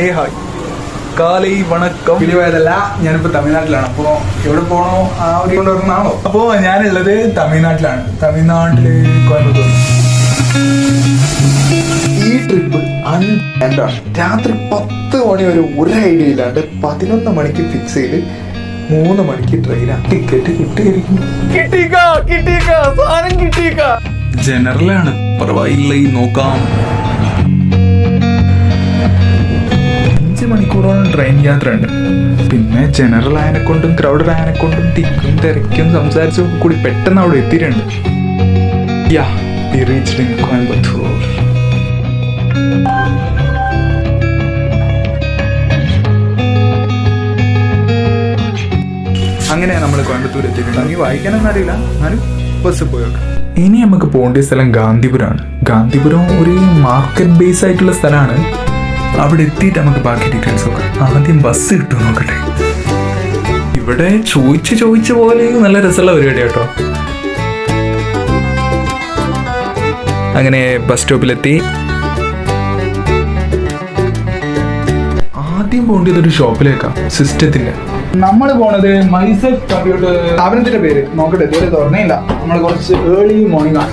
ഹേ hi. കാലൈ വണക്കം. പിരിവായതല്ല ഞാനിപ്പോ തമിഴ്നാട്ടിലാണ്. അപ്പോ എവിടെ പോണോ? ആ ഒരു കൊണ്ടുവരുന്നാണോ അപ്പോ ഞാനുള്ളത് തമിഴ്നാട്ടിലാണ്. തമിഴ്നാട്ടിൽ കോയമ്പത്തൂർ ഈ ട്രിപ്പ് അൺപ്ലാൻഡാണ് രാത്രി പത്ത് മണി വരെ ഒരു ഐഡിയ ഇല്ലാണ്ട് പതിനൊന്ന് മണിക്ക് ഫിക്സ് ചെയ്ത് മൂന്ന് മണിക്ക് ട്രെയിനാണ് ടിക്കറ്റ് കിട്ടിയിരിക്കുന്നു. ജനറലാണ് പറവായില്ല നോക്കാം. മണിക്കൂറോളം ട്രെയിൻ യാത്ര ഉണ്ട് പിന്നെ ജനറൽ ആയനെ കൊണ്ടും ക്രൗഡഡ് ആയനെ കൊണ്ടും തിക്കും തിരക്കും സംസാരിച്ചും കൂടി പെട്ടെന്ന് അവിടെ എത്തിയിട്ടുണ്ട്. യാ അങ്ങനെ നമ്മൾ കോയമ്പത്തൂർ എത്തിയിട്ടുണ്ട്. നീ വായിക്കാനൊന്നും അറിയില്ല. ഞാനും ബസ് പോയൊക്കെ ഇനി നമുക്ക് പോകേണ്ട സ്ഥലം ഗാന്ധിപുരമാണ്. ഗാന്ധിപുരം ഒരു മാർക്കറ്റ് ബേസ് ആയിട്ടുള്ള സ്ഥലമാണ്. അവിടെ എത്തിയിട്ട് നമുക്ക് ബാക്കി ഡീറ്റെയിൽസ് നോക്കാം. ആദ്യം ബസ് കിട്ടും നോക്കട്ടെ. ഇവിടെ ചോദിച്ച് ചോദിച്ച പോലെ നല്ല രസമുള്ള പരിപാടി കേട്ടോ. അങ്ങനെ ബസ് സ്റ്റോപ്പിലെത്തി ആദ്യം പോകേണ്ടത് ഒരു ഷോപ്പിലേക്കാ സിസ്റ്റത്തിന്റെ നമ്മൾ പോണത് മൈസെൽഫ് കമ്പ്യൂട്ടർ സ്ഥാപനത്തിന്റെ പേര്. നോക്കട്ടെ ഇതുവരെ തുറന്നില്ല നമ്മൾ കുറച്ച് ഏർലി മോർണിംഗ് ആണ്.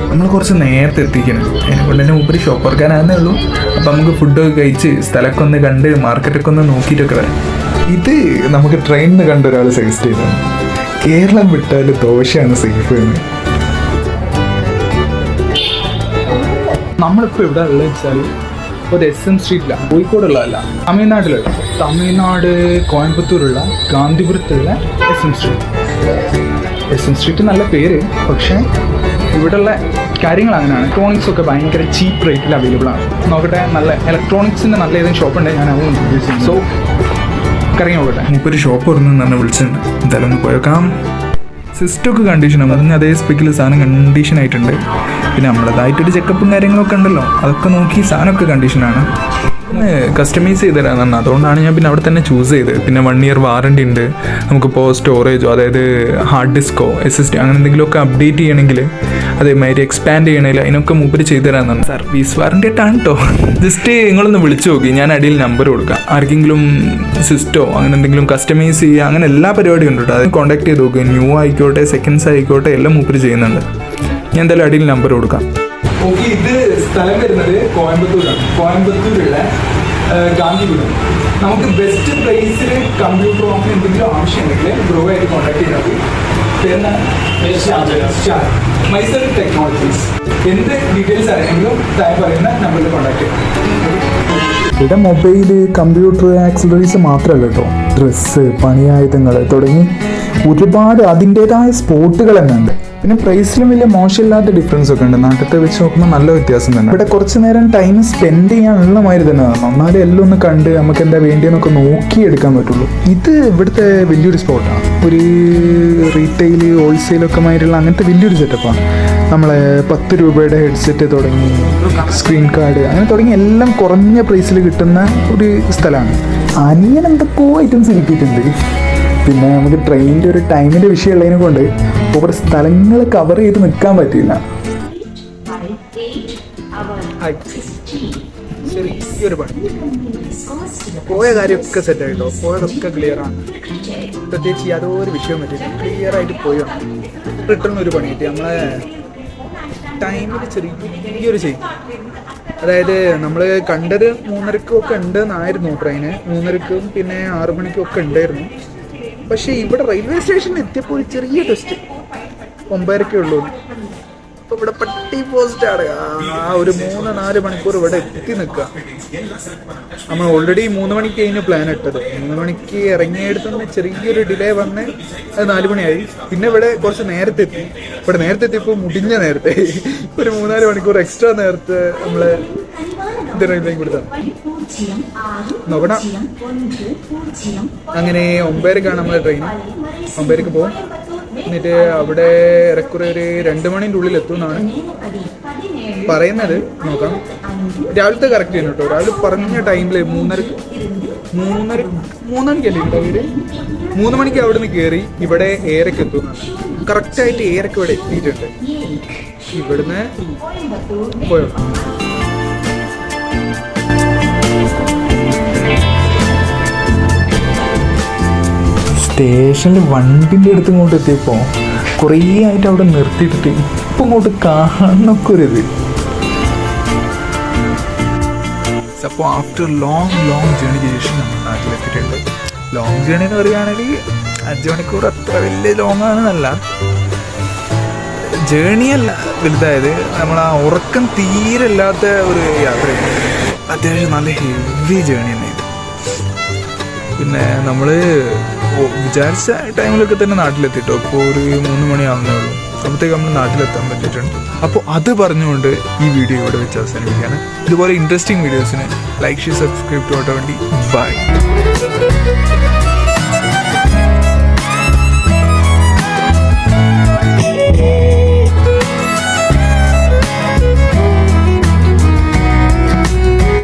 നമ്മൾ കുറച്ച് നേരത്തെ എത്തിക്കണം. അതിനെ കൊണ്ട് തന്നെ ഉപരി ഷോപ്പ് തുറക്കാനാകുന്നേ ഉള്ളൂ. അപ്പം നമുക്ക് ഫുഡൊക്കെ കഴിച്ച് സ്ഥലമൊക്കെ ഒന്ന് കണ്ട് മാർക്കറ്റൊക്കെ ഒന്ന് നോക്കിയിട്ടൊക്കെ വരാം. ഇത് നമുക്ക് ട്രെയിനിൽ കണ്ട ഒരാൾ സജസ്റ്റ് ചെയ്തതാണ്. കേരളം വിട്ടാൽ ദോശയാണ് സേഫ് എന്ന്. നമ്മളിപ്പോൾ എവിടെ ഉള്ളത് വെച്ചാൽ ഇപ്പോൾ എസ് എം സ്ട്രീറ്റിലാണ് കോഴിക്കോടുള്ളതല്ല. തമിഴ്നാട്ടിലുള്ള തമിഴ്നാട് കോയമ്പത്തൂരുള്ള ഗാന്ധിപുരത്തുള്ള S M street S M street നല്ല പേര് പക്ഷേ ഇവിടെയുള്ള കാര്യങ്ങൾ അങ്ങനെയാണ്. ഇലക്ട്രോണിക്സ് ഒക്കെ ഭയങ്കര ചീപ്പ് റേറ്റിൽ അവൈലബിൾ ആണ്. നോക്കട്ടെ നല്ല ഇലക്ട്രോണിക്സിന്റെ നല്ല ഏതെങ്കിലും ഷോപ്പ് ഉണ്ടെങ്കിൽ ഞാൻ അതും ചെയ്യും സോ കറങ്ങി നോക്കട്ടെ ഒരു ഷോപ്പ് തുറന്ന് തന്നെ വിളിച്ചിട്ടുണ്ട്. എന്തായാലും ഒന്ന് പോയേക്കാം. സിസ്റ്റമൊക്കെ കണ്ടീഷനാണ് അതിന് അതേ സ്പെക്കിൽ സാധനം കണ്ടീഷൻ ആയിട്ടുണ്ട്. പിന്നെ നമ്മളതായിട്ടൊരു ചെക്കപ്പും കാര്യങ്ങളൊക്കെ ഉണ്ടല്ലോ. അതൊക്കെ നോക്കി സാധനമൊക്കെ കണ്ടീഷനാണ് കസ്റ്റമൈസ് ചെയ്ത് തരാമെന്നാണ് അതുകൊണ്ടാണ് ഞാൻ പിന്നെ അവിടെ തന്നെ ചൂസ് ചെയ്തത്. പിന്നെ വൺ ഇയർ വാറണ്ടി ഉണ്ട്. നമുക്കിപ്പോൾ സ്റ്റോറേജോ അതായത് ഹാർഡ് ഡിസ്കോ എസ് എസ് ഡി അങ്ങനെ എന്തെങ്കിലുമൊക്കെ അപ്ഡേറ്റ് ചെയ്യണമെങ്കിൽ അതേമാതിരി എക്സ്പാൻഡ് ചെയ്യണമെങ്കിൽ അതിനൊക്കെ മൂപ്പര് ചെയ്ത് തരാമെന്നാണ് സർവീസ് വാറണ്ടി ആയിട്ടാണ് കേട്ടോ ജസ്റ്റ് നിങ്ങളൊന്ന് വിളിച്ചു നോക്കി. ഞാൻ അടിയിൽ നമ്പർ കൊടുക്കാം. ആർക്കെങ്കിലും സിസ്റ്റോ അങ്ങനെ എന്തെങ്കിലും കസ്റ്റമൈസ് ചെയ്യുക അങ്ങനെ എല്ലാ പരിപാടിയും ഉണ്ട് കേട്ടോ. അത് കോൺടാക്ട് ചെയ്ത് നോക്കുക ന്യൂ ആയിക്കോട്ടെ സെക്കൻഡ്സ് ആയിക്കോട്ടെ എല്ലാം മൂപ്പര് ചെയ്യുന്നുണ്ട്. ഞാൻ എന്തായാലും അടിയിൽ നമ്പർ കൊടുക്കാം. ഓക്കെ ഇത് സ്ഥലം വരുന്നത് കോയമ്പത്തൂരാണ്. കോയമ്പത്തൂരുള്ള ഗാന്ധിപുരം നമുക്ക് ബെസ്റ്റ് പ്ലേസിൽ കമ്പ്യൂട്ടർ ഓഫീസ് എന്തെങ്കിലും ആവശ്യമുണ്ടെങ്കിൽ ബ്രോ ആയിട്ട് കോൺടാക്ട് ചെയ്താൽ മതി. മൈസൂർ ടെക്നോളജീസ്. എന്ത് ഡീറ്റെയിൽസ് അറിയാമെങ്കിലും താഴെ പറയുന്ന നമ്പറിൽ കോൺടാക്ട് ചെയ്യാം. ഇവിടെ മൊബൈൽ കമ്പ്യൂട്ടർ ആക്സസറീസ് മാത്രമല്ല കേട്ടോ. ഡ്രസ്സ് പണിയായുധങ്ങൾ തുടങ്ങി ഒരുപാട് അതിന്റെതായ സ്പോട്ടുകൾ തന്നെ ഉണ്ട് പിന്നെ പ്രൈസിലും വലിയ മോശമില്ലാത്ത ഡിഫറൻസ് ഒക്കെ ഉണ്ട്. നാട്ടിലത്തെ വെച്ച് നോക്കുമ്പോൾ നല്ല വ്യത്യാസം തന്നെ. ഇവിടെ കുറച്ച് നേരം ടൈം സ്പെൻഡ് ചെയ്യാനുള്ള മാതിരി തന്നെ എന്നാലേ എല്ലാം ഒന്ന് കണ്ട് നമുക്ക് എന്താ വേണ്ടിയെന്നൊക്കെ നോക്കിയെടുക്കാൻ പറ്റുള്ളൂ. ഇത് ഇവിടുത്തെ വലിയൊരു സ്പോട്ടാണ് ഒരു റീറ്റെയിൽ ഹോൾസെയിലൊക്കെ മാതിരിയുള്ള അങ്ങനത്തെ വലിയൊരു സെറ്റപ്പാണ് നമ്മളെ പത്ത് രൂപയുടെ ഹെഡ്സെറ്റ് തുടങ്ങി സ്ക്രീൻ കാർഡ് അങ്ങനെ തുടങ്ങി എല്ലാം കുറഞ്ഞ പ്രൈസിൽ കിട്ടുന്ന ഒരു സ്ഥലമാണ്. അനിയൻ എന്തൊക്കെയോ ഐറ്റംസ് കിട്ടിയിട്ടുണ്ട് പിന്നെ നമുക്ക് ട്രെയിനിന്റെ ഒരു ടൈമിന്റെ വിഷയമുള്ളതിനെ കൊണ്ട് ഓരോ സ്ഥലങ്ങൾ കവർ ചെയ്ത് നിൽക്കാൻ പണി. പോയ കാര്യമൊക്കെ സെറ്റ് ആയിട്ടോ? പോയതൊക്കെ ക്ലിയർ ആണ്. പ്രത്യേകിച്ച് യാതൊരു വിഷയം പറ്റില്ല ക്ലിയർ ആയിട്ട് പോയി റിട്ടേൺ ഒരു പണി കിട്ടി. നമ്മളെ ടൈമിൽ ചെറിയൊരു ചെയ്യും അതായത് നമ്മൾ കണ്ടത് മൂന്നരക്കും ഒക്കെ ഉണ്ട് എന്നായിരുന്നു ട്രെയിന് മൂന്നരക്കും പിന്നെ ആറു മണിക്കും ഒക്കെ ഉണ്ടായിരുന്നു. പക്ഷേ ഇവിടെ റെയിൽവേ സ്റ്റേഷനിൽ എത്തിയപ്പോൾ ഒരു ചെറിയ ടെസ്റ്റ് ഒമ്പതരക്കേ ഉള്ളൂ. അപ്പോൾ ഇവിടെ പട്ടി പോസ്റ്റ് ആണ്. ആ ഒരു മൂന്ന് നാല് മണിക്കൂർ ഇവിടെ എത്തി നിൽക്കുക. നമ്മൾ ഓൾറെഡി മൂന്ന് മണിക്ക് കഴിഞ്ഞ് പ്ലാൻ ഇട്ടത്. മൂന്ന് മണിക്ക് ഇറങ്ങിയെടുത്ത് ചെറിയൊരു ഡിലേ വന്ന് അത് നാല് മണിയായി. പിന്നെ ഇവിടെ കുറച്ച് നേരത്തെ എത്തി. ഇവിടെ നേരത്തെ എത്തിയപ്പോൾ മുടിഞ്ഞ നേരത്തെ. ഒരു മൂന്നാൽ മണിക്കൂർ എക്സ്ട്രാ നേരത്തെ നമ്മൾ ഇത് റെയിൽവേ കൊടുത്താണ് നോക്കണം അങ്ങനെ ഒമ്പതരക്കാണ് നമ്മൾ ട്രെയിൻ ഒമ്പതരക്ക് പോകും എന്നിട്ട് അവിടെ ഏറെക്കുറെ ഒരു രണ്ട് മണിന്റെ ഉള്ളിൽ എത്തും എന്നാണ് പറയുന്നത്. നോക്കാം. രാവിലത്തെ കറക്റ്റ് ചെയ്യുന്നു കേട്ടോ. രാവിലെ പറഞ്ഞ ടൈമിൽ മൂന്നര മൂന്നര മൂന്നണിക്കല്ലേ കേട്ടോ അവർ മൂന്ന് മണിക്ക് അവിടെ നിന്ന് കയറി ഇവിടെ ഏരക്ക് എത്തും കറക്റ്റായിട്ട് ഏരക്ക് ഇവിടെ എത്തിയിട്ടുണ്ട്. ഇവിടുന്ന് പോയോ? സ്റ്റേഷനിൽ വണ്ടിന്റെ അടുത്ത് ഇങ്ങോട്ട് എത്തിയപ്പോൾ കുറേ ആയിട്ട് അവിടെ നിർത്തിയിട്ടിട്ട് ഇപ്പം ഇങ്ങോട്ട് കാണൊക്കെ ഒരു ഇത്. അപ്പോൾ ആഫ്റ്റർ ലോങ് ലോങ് ജേണിക്ക് ശേഷം നമ്മൾ നാട്ടിലെത്തിയിട്ടുണ്ട്. ലോങ് ജേണി എന്ന് പറയുകയാണെങ്കിൽ അഞ്ച് മണിക്കൂർ അത്ര വലിയ ലോങ് ആണെന്നല്ല. ജേണിയല്ല വലുതായത്. നമ്മൾ ആ ഉറക്കം തീരെ ഇല്ലാത്ത ഒരു യാത്രയാണ്. അത്യാവശ്യം നല്ല ഹെവി ജേണി തന്നെ ഇത് പിന്നെ നമ്മൾ വിചാരിച്ച ടൈമിലൊക്കെ തന്നെ നാട്ടിലെത്തിട്ടോ? അപ്പോൾ ഒരു മൂന്ന് മണിയാവുന്നേ ഉള്ളൂ. അപ്പോഴത്തേക്ക് നമ്മൾ നാട്ടിലെത്താൻ പറ്റിയിട്ടുണ്ട്. അപ്പോൾ അത് പറഞ്ഞുകൊണ്ട് ഈ വീഡിയോ ഇവിടെ വെച്ച് അവസാനിപ്പിക്കുകയാണ്. ഇതുപോലെ ഇൻട്രസ്റ്റിംഗ് വീഡിയോസിന് ലൈക്ക് ഷെയർ സബ്സ്ക്രൈബ് ചെയ്യാൻ വണ്ടി ബൈ